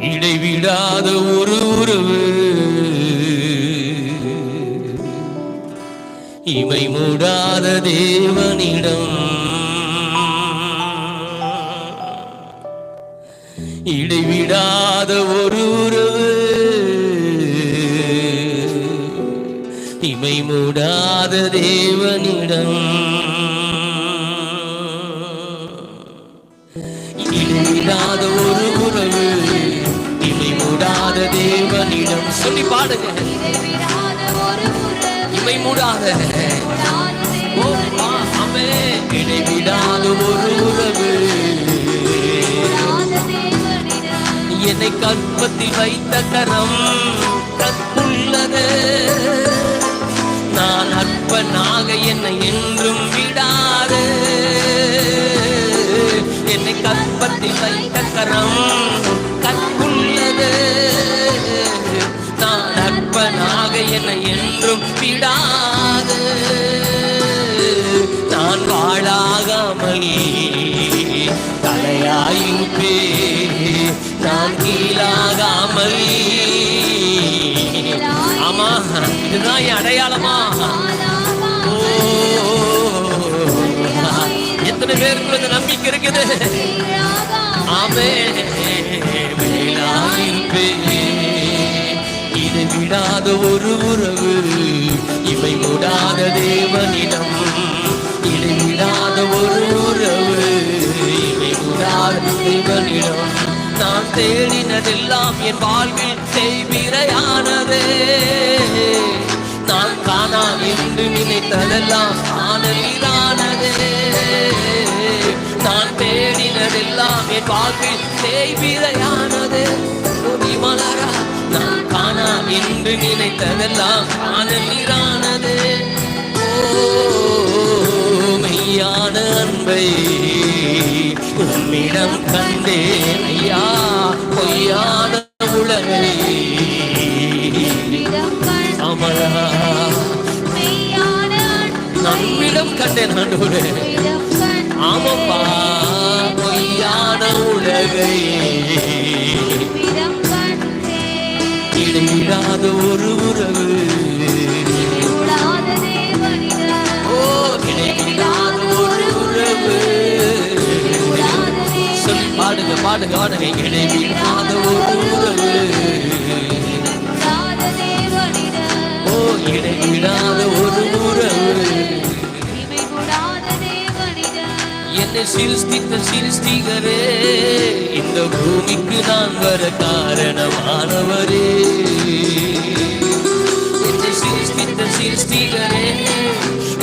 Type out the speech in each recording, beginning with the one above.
இடைவிடாத ஒரு உறவு. இவை மூடாத தேவனிடம். இடைவிடாத ஒரு உறவு. இவை மூடாத தேவனிடம். சொல்லி பாடுங்க. இடைவிடாத இமை மூடாத. ஓ, இடைவிடாத ஒரு உறவு. என்னை கற்பத்தில் வைத்த கரம் கற்புள்ளது நான் அற்பனாக என்னை என்றும் விடாது. என்னை கற்பத்தில் வைத்த என்னை என்றும் விடாது. நான் வாழாகாமல். தலையாயிருப்பே நான் கீழாகாமல். ஆமா இதுதான் என் அடையாளமா? எத்தனை பேருக்கு நம்பிக்கை இருக்குது? ஆமே இல்லாத ஒரு உறவு இவை மூடாத தேவனிடம். இடைவிடாத ஒரு உறவு இவை மூடாத தேவனிடம். நான் தேடினதெல்லாம் என் வாழ்வில் செய்விரையானதே நான் காணா என்று நினைத்ததெல்லாம் ஆனலிதானதே நான் தேடினதெல்லாம் என் வாழ்வில் செய்விரையானதே மலரா நான் காணா என்று நினைத்ததெல்லாம் ஓ மெய்யான அன்பை உம்மிடம் கண்டேன் ஐயா பொய்யான உலகை அமரா. நம்மிடம் கண்டேன் கண் ஆமாப்பா பொய்யான உலகை. இடையிடாத ஒரு உறவு. ஓ இடையிடாத ஒரு உறவு. மூடாத பாடுங்க பாடுங்க பாடுங்க. இடைவிடாத ஒரு உறவு. ஓ இடைவிடாத ஒரு உறவு. என்னை சிருஷ்டித்த சிருஷ்டிகரே. பூமிக்கு நான் வர காரணமானவரே. சிருஷ்டித்த சிருஷ்டிகரே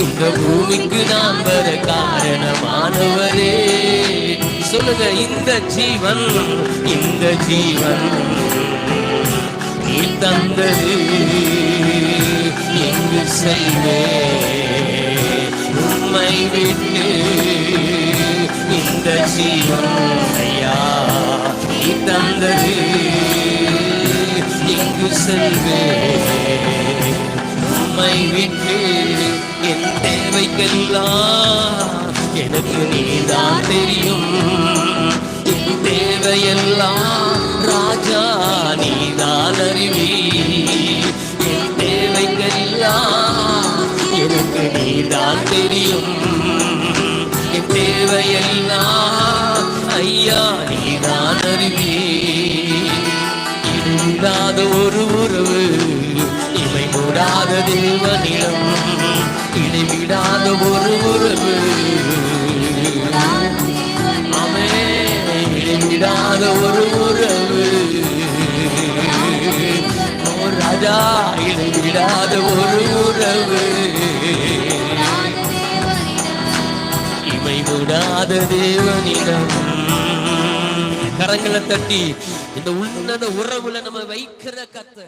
இந்த பூமிக்கு நான் வர காரணமானவரே. சொல்லுங்க இந்த ஜீவன் இந்த ஜீவன் நீ தந்தது. எங்கு செய்வே உண்மை விட்டு இந்த ஜீவன் ஐயா. தந்தது. இங்கு செல்வே உம்மை விட்டு என் தேவைக்கெல்லாம் எனக்கு நீதான் தெரியும். என் தேவையெல்லாம் ராஜா நீதான் அறிவி என் தேவைக்கெல்லாம் எனக்கு நீதான் தெரியும். என் தேவையெல்லாம் இல்லாத ஒரு உறவு மூடாத தேவனிடம். இமை தேவனிடம் கரங்களை தட்டி இந்த உன்னத உறவுல நம்ம வைக்கிற கத்தை